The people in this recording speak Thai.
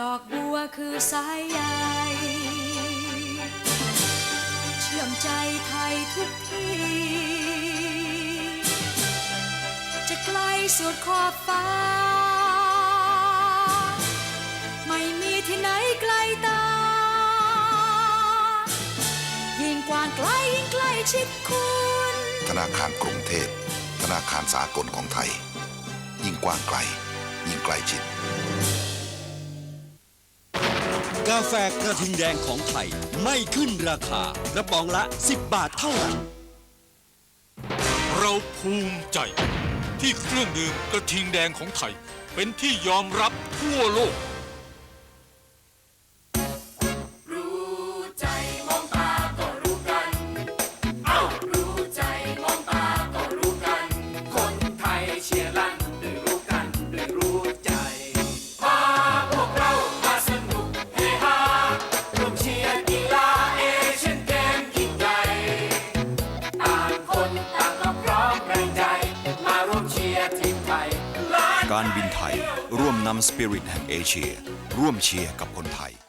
ดอกบัวคือสายใยเชื่อมใจไทยทุกที่ จะไกลสุดขอบฟ้า ไม่มีที่ไหนไกลตา ยิ่งกว้างไกลยิ่งใกล้ชิดคุณ ธนาคารกรุงเทพธนาคารสากลของไทย ยิ่งกว้างไกล ยิ่งใกล้ชิด กาแฟกระทิงแดงของไทย ไม่ขึ้นราคากระป๋องละ 10 บาทเท่านั้น เราภูมิใจ ที่เครื่องดื่มกระทิงแดงของไทย เป็นที่ยอมรับทั่วโลก การบินไทย ร่วมนำสปิริตแห่งเอเชีย ร่วมเชียร์กับคนไทย